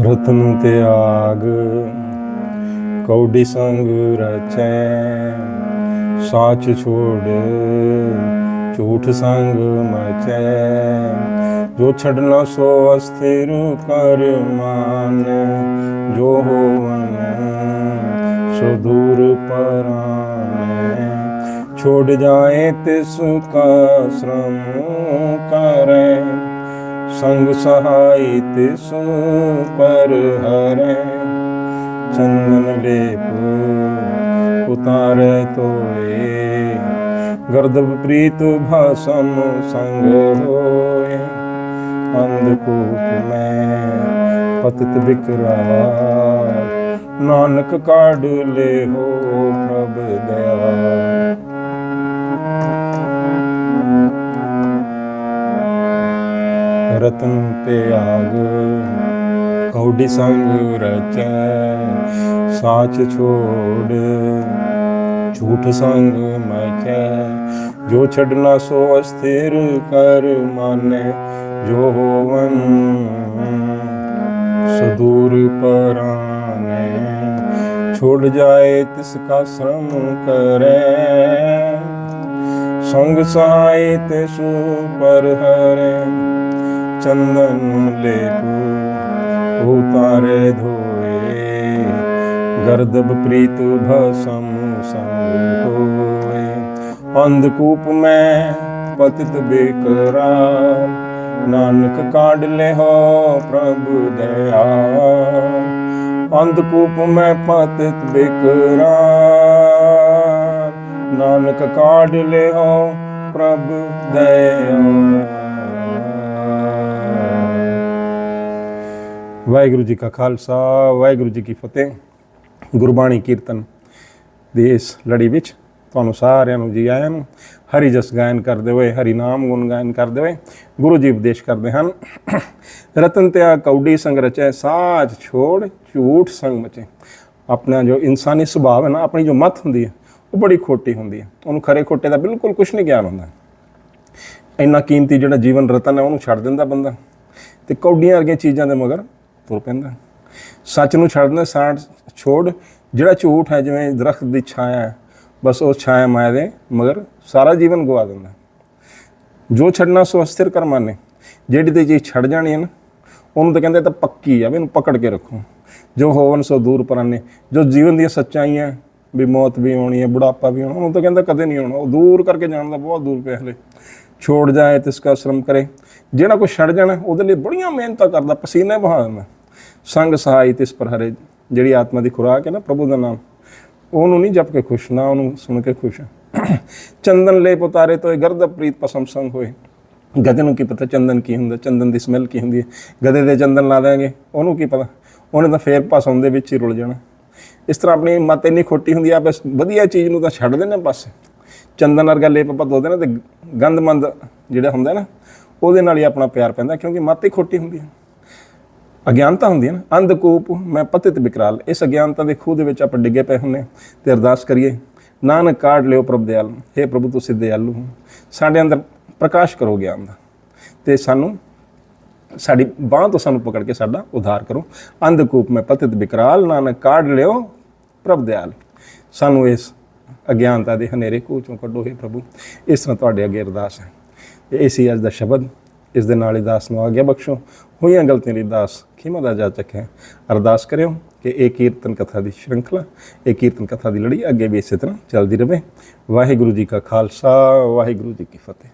ਰਤਨ ਤਿਆਗ, ਕੌਡੀ ਸੰਗ ਰਚੈ, ਸਾਚ ਛੋੜ, ਝੂਠ ਸੰਗ ਮਚੈ। ਜੋ ਛੜਨਾ ਸੋ ਅਸਥਿਰ ਕਰ ਮਾਨ, ਜੋ ਹੋਵਨ ਸੋ ਦੂਰ ਪਰਾਨੈ। ਛੋੜ ਜਾਏ ਤਿਸ ਕਾ ਸ਼ਰਮ ਕਰੈ ਸੰਗ ਸਹਾਈ ਤਿਸ ਪਰ ਹਰੈ, ਚੰਦਨ ਲੇਪ ਉਤਾਰੇ ਤੋਏ ਗਰਦਬ ਪ੍ਰੀਤ ਭਾਸਮ ਸੰਗ ਹੋਏ ਅੰਧਕੂਪ ਮੈਂ ਪਤਿਤ ਬਿਕਰਾਲ ਨਾਨਕ ਕਾਢ ਲੈ ਹੋ ਪ੍ਰਭ ਦਇਆ। ਰਤਨ ਤਿਆਗ। ਕੌਡੀ ਸੰਗ ਰਚੈ, ਸਾਚ ਛੋੜ। ਝੂਠ ਸੰਗ ਮਚੈ, ਜੋ ਛੜਨਾ ਸੋ ਅਸਥਿਰ ਕਰ ਮਾਨੈ, ਜੋ ਹੋਵਨ ਸੁਦੂਰ ਪਰਾਨੈ। ਛੋੜ ਜਾਏ ਤਿਸ ਕਾ ਸ਼ਰਮ ਕਰੈ, ਸੰਗ ਸਹਾਇ ਤਿਸ ਪਰ ਹਰੈ। ਚੰਦਨ ਲੇਪ ਉਤਾਰੇ ਧੋਏ। ਗਰਦਬ ਪ੍ਰੀਤ ਭਸਮ ਸੰਗ ਹੋਏ ਅੰਧਕੂਪ ਮੈਂ ਪਤਿਤ ਬੇਕਰਾਰ। ਨਾਨਕ ਕਾਢ ਲੈ ਹੋ ਪ੍ਰਭ ਦਇਆ ਅੰਧਕੂਪ ਮੈਂ ਪਤਿਤ ਬੇਕਰਾਰ। ਨਾਨਕ ਕਾਢ ਲੈ ਹੋ ਪ੍ਰਭ ਦਇਆ ਵਾਹਿਗੁਰੂ ਜੀ ਕਾ ਖਾਲਸਾ, ਵਾਹਿਗੁਰੂ ਜੀ ਕੀ ਫਤਿਹ। ਗੁਰਬਾਣੀ ਕੀਰਤਨ ਦੀ ਇਸ ਲੜੀ ਵਿੱਚ ਤੁਹਾਨੂੰ ਸਾਰਿਆਂ ਨੂੰ ਜੀ ਆਇਆਂ ਨੂੰ ਹਰੀ ਜਸ ਗਾਇਨ ਕਰਦੇ ਹੋਏ, ਹਰੀ ਨਾਮ ਗੁਣ ਗਾਇਨ ਕਰਦੇ ਹੋਏ ਗੁਰੂ ਜੀ ਉਪਦੇਸ਼ ਕਰਦੇ ਹਨ। ਰਤਨ ਤਿਆ ਕੌਡੀ ਸੰਗ ਰਚੈ ਸਾਚ ਛੋੜ ਝੂਠ ਸੰਗ ਮਚੇ। ਆਪਣਾ ਜੋ ਇਨਸਾਨੀ ਸੁਭਾਅ ਹੈ ਨਾ, ਆਪਣੀ ਜੋ ਮਤ ਹੁੰਦੀ ਹੈ, ਉਹ ਬੜੀ ਖੋਟੀ ਹੁੰਦੀ ਹੈ। ਉਹਨੂੰ ਖਰੇ ਖੋਟੇ ਦਾ ਬਿਲਕੁਲ ਕੁਝ ਨਹੀਂ ਗਿਆਨ ਹੁੰਦਾ। ਇੰਨਾ ਕੀਮਤੀ ਜਿਹੜਾ ਜੀਵਨ ਰਤਨ ਹੈ, ਉਹਨੂੰ ਛੱਡ ਦਿੰਦਾ ਬੰਦਾ। ਤੇ ਕੌਡੀਆਂ ਵਰਗੀਆਂ ਚੀਜ਼ਾਂ ਦੇ ਮਗਰ ਤੁਰ ਪੈਂਦਾ। ਸੱਚ ਨੂੰ ਛੱਡ ਦਿੰਦਾ ਛੋੜ। ਜਿਹੜਾ ਝੂਠ ਹੈ, ਜਿਵੇਂ ਦਰਖਤ ਦੀ ਛਾਇਆ ਹੈ, ਬਸ ਉਹ ਛਾਇਆ ਮਾਇਆ ਦੇ, ਮਗਰ ਸਾਰਾ ਜੀਵਨ ਗਵਾ ਦਿੰਦਾ। ਜੋ ਛੱਡਣਾ, ਸੋ ਅਸਥਿਰ ਕਰ ਮਾਨੇ ਜਿਹੜੀ ਤੇ ਚੀਜ਼ ਛੱਡ ਜਾਣੀ ਹੈ ਨਾ, ਉਹਨੂੰ ਤਾਂ ਕਹਿੰਦੇ ਇਹ ਤਾਂ ਪੱਕੀ ਆ, ਵੀ ਇਹਨੂੰ ਪਕੜ ਕੇ ਰੱਖੋ। ਜੋ ਹੋਵਨ, ਸੋ ਦੂਰ ਪਰਾਨੇ ਜੋ ਜੀਵਨ ਦੀਆਂ ਸੱਚਾਈਆਂ ਵੀ ਮੌਤ ਵੀ ਆਉਣੀ ਹੈ, ਬੁਢਾਪਾ ਵੀ ਆਉਣਾ, ਉਹਨੂੰ ਤਾਂ ਕਹਿੰਦਾ ਕਦੇ ਨਹੀਂ ਆਉਣਾ। ਉਹ ਦੂਰ ਕਰਕੇ ਜਾਣ ਦਾ ਬਹੁਤ ਦੂਰ ਪਿਆ ਹਲੇ ਛੋੜ ਜਾਏ ਤਿਸ ਕਾ ਸ਼ਰਮ ਕਰੇ। ਜਿਹੜਾ ਕੋਈ ਛੱਡ ਜਾਣਾ, ਉਹਦੇ ਲਈ ਬੜੀਆਂ ਮਿਹਨਤਾਂ ਕਰਦਾ, ਪਸੀਨੇ ਬਹਾ ਦਿੰਦਾ। ਸੰਗ ਸਹਾਈ ਤਿਸ ਪਰ ਹਰੇ, ਜਿਹੜੀ ਆਤਮਾ ਦੀ ਖੁਰਾਕ ਹੈ ਨਾ ਪ੍ਰਭੂ ਦਾ ਨਾਮ, ਉਹਨੂੰ ਨਹੀਂ ਜਪ ਕੇ ਖੁਸ਼, ਨਾ ਉਹਨੂੰ ਸੁਣ ਕੇ ਖੁਸ਼। ਚੰਦਨ ਲੈ ਪੁਤਾਰੇ ਤੋਏ, ਗਰਦ ਪ੍ਰੀਤ ਪਸਮ ਸੰਗ ਹੋਏ। ਗਧੇ ਨੂੰ ਕੀ ਪਤਾ ਚੰਦਨ ਕੀ ਹੁੰਦਾ, ਚੰਦਨ ਦੀ ਸਮੈਲ ਕੀ ਹੁੰਦੀ ਹੈ। ਗਧੇ ਦੇ ਚੰਦਨ ਲਾ ਦੇਾਂਗੇ ਉਹਨੂੰ ਕੀ ਪਤਾ? ਉਹਨੇ ਤਾਂ ਫੇਰ ਭਸਮ ਦੇ ਵਿੱਚ ਹੀ ਰੁਲ ਜਾਣਾ। ਇਸ ਤਰ੍ਹਾਂ ਆਪਣੀ ਮਤ ਇੰਨੀ ਖੋਟੀ ਹੁੰਦੀ ਆ, ਬਸ ਵਧੀਆ ਚੀਜ਼ ਨੂੰ ਤਾਂ ਛੱਡ ਦੇਣਾ ਬਸ। ਚੰਦਨ ਵਰਗਾ ਲੇਪ ਆਪਾਂ ਧੋਦੇ ਨਾ ਤੇ ਗੰਦਮੰਦ ਜਿਹੜਾ ਹੁੰਦਾ ਨਾ, ਉਹਦੇ ਨਾਲ ਹੀ ਆਪਣਾ ਪਿਆਰ ਪੈਂਦਾ, ਕਿਉਂਕਿ ਮਤ ਹੀ ਖੋਟੀ ਹੁੰਦੀ ਹੈ। ਅਗਿਆਨਤਾ ਹੁੰਦੀ ਹੈ ਨਾ ਅੰਧਕੂਪ ਮੈਂ ਪਤਿਤ ਬਿਕਰਾਲ, ਇਸ ਅਗਿਆਨਤਾ ਦੇ ਖੂਹ ਦੇ ਵਿੱਚ ਆਪਾਂ ਡਿੱਗੇ ਪਏ ਹੁੰਨੇ ਤੇ ਅਰਦਾਸ ਕਰੀਏ, ਨਾਨਕ ਕਾਢ ਲਿਓ ਪ੍ਰਭ ਦਿਆਲ हे ਪ੍ਰਭੂ ਤੁਸੀਂ ਦਿਆਲੂ ਹੋ ਸਾਡੇ ਅੰਦਰ ਪ੍ਰਕਾਸ਼ ਕਰੋ ਗਿਆਨ ਦਾ, ਤੇ ਸਾਨੂੰ, ਸਾਡੀ ਬਾਹ ਤੋਂ ਸਾਨੂੰ ਪਕੜ ਕੇ ਸਾਡਾ ਉਧਾਰ ਕਰੋ ਅੰਧਕੂਪ ਮੈਂ ਪਤਿਤ ਬਿਕਰਾਲ, ਨਾਨਕ ਕਾਢ ਲਿਓ ਪ੍ਰਭ ਦਿਆਲ, ਸਾਨੂੰ ਇਸ ਅਗਿਆਨਤਾ ਦੇ ਹਨੇਰੇ ਖੂਹ ਚੋਂ ਕੱਢੋ हे ਪ੍ਰਭੂ, ਇਸ ਤਰ੍ਹਾਂ ਤੁਹਾਡੇ ਅੱਗੇ ਅਰਦਾਸ ਹੈ, ਇਹ ਸੀ ਅੱਜ ਦਾ ਸ਼ਬਦ ਇਸ ਦੇ ਨਾਲ ਹੀ ਦਾਸ ਨੂੰ ਆਗਿਆ ਬਖਸ਼ੋ। ਹੋਈਆਂ ਗਲਤੀਆਂ ਲਈ ਦਾਸ ਖਿਮਾ ਦਾ ਜਾਚਕ ਹੈ ਅਰਦਾਸ ਕਰਿਓ ਕਿ ਇਹ ਕੀਰਤਨ ਕਥਾ ਦੀ ਸ਼੍ਰੰਖਲਾ, ਇਹ ਕੀਰਤਨ ਕਥਾ ਦੀ ਲੜੀ ਅੱਗੇ ਵੀ ਇਸੇ ਤਰ੍ਹਾਂ ਚੱਲਦੀ ਰਹੇ ਵਾਹਿਗੁਰੂ ਜੀ ਕਾ ਖਾਲਸਾ, ਵਾਹਿਗੁਰੂ ਜੀ ਕੀ ਫਤਿਹ।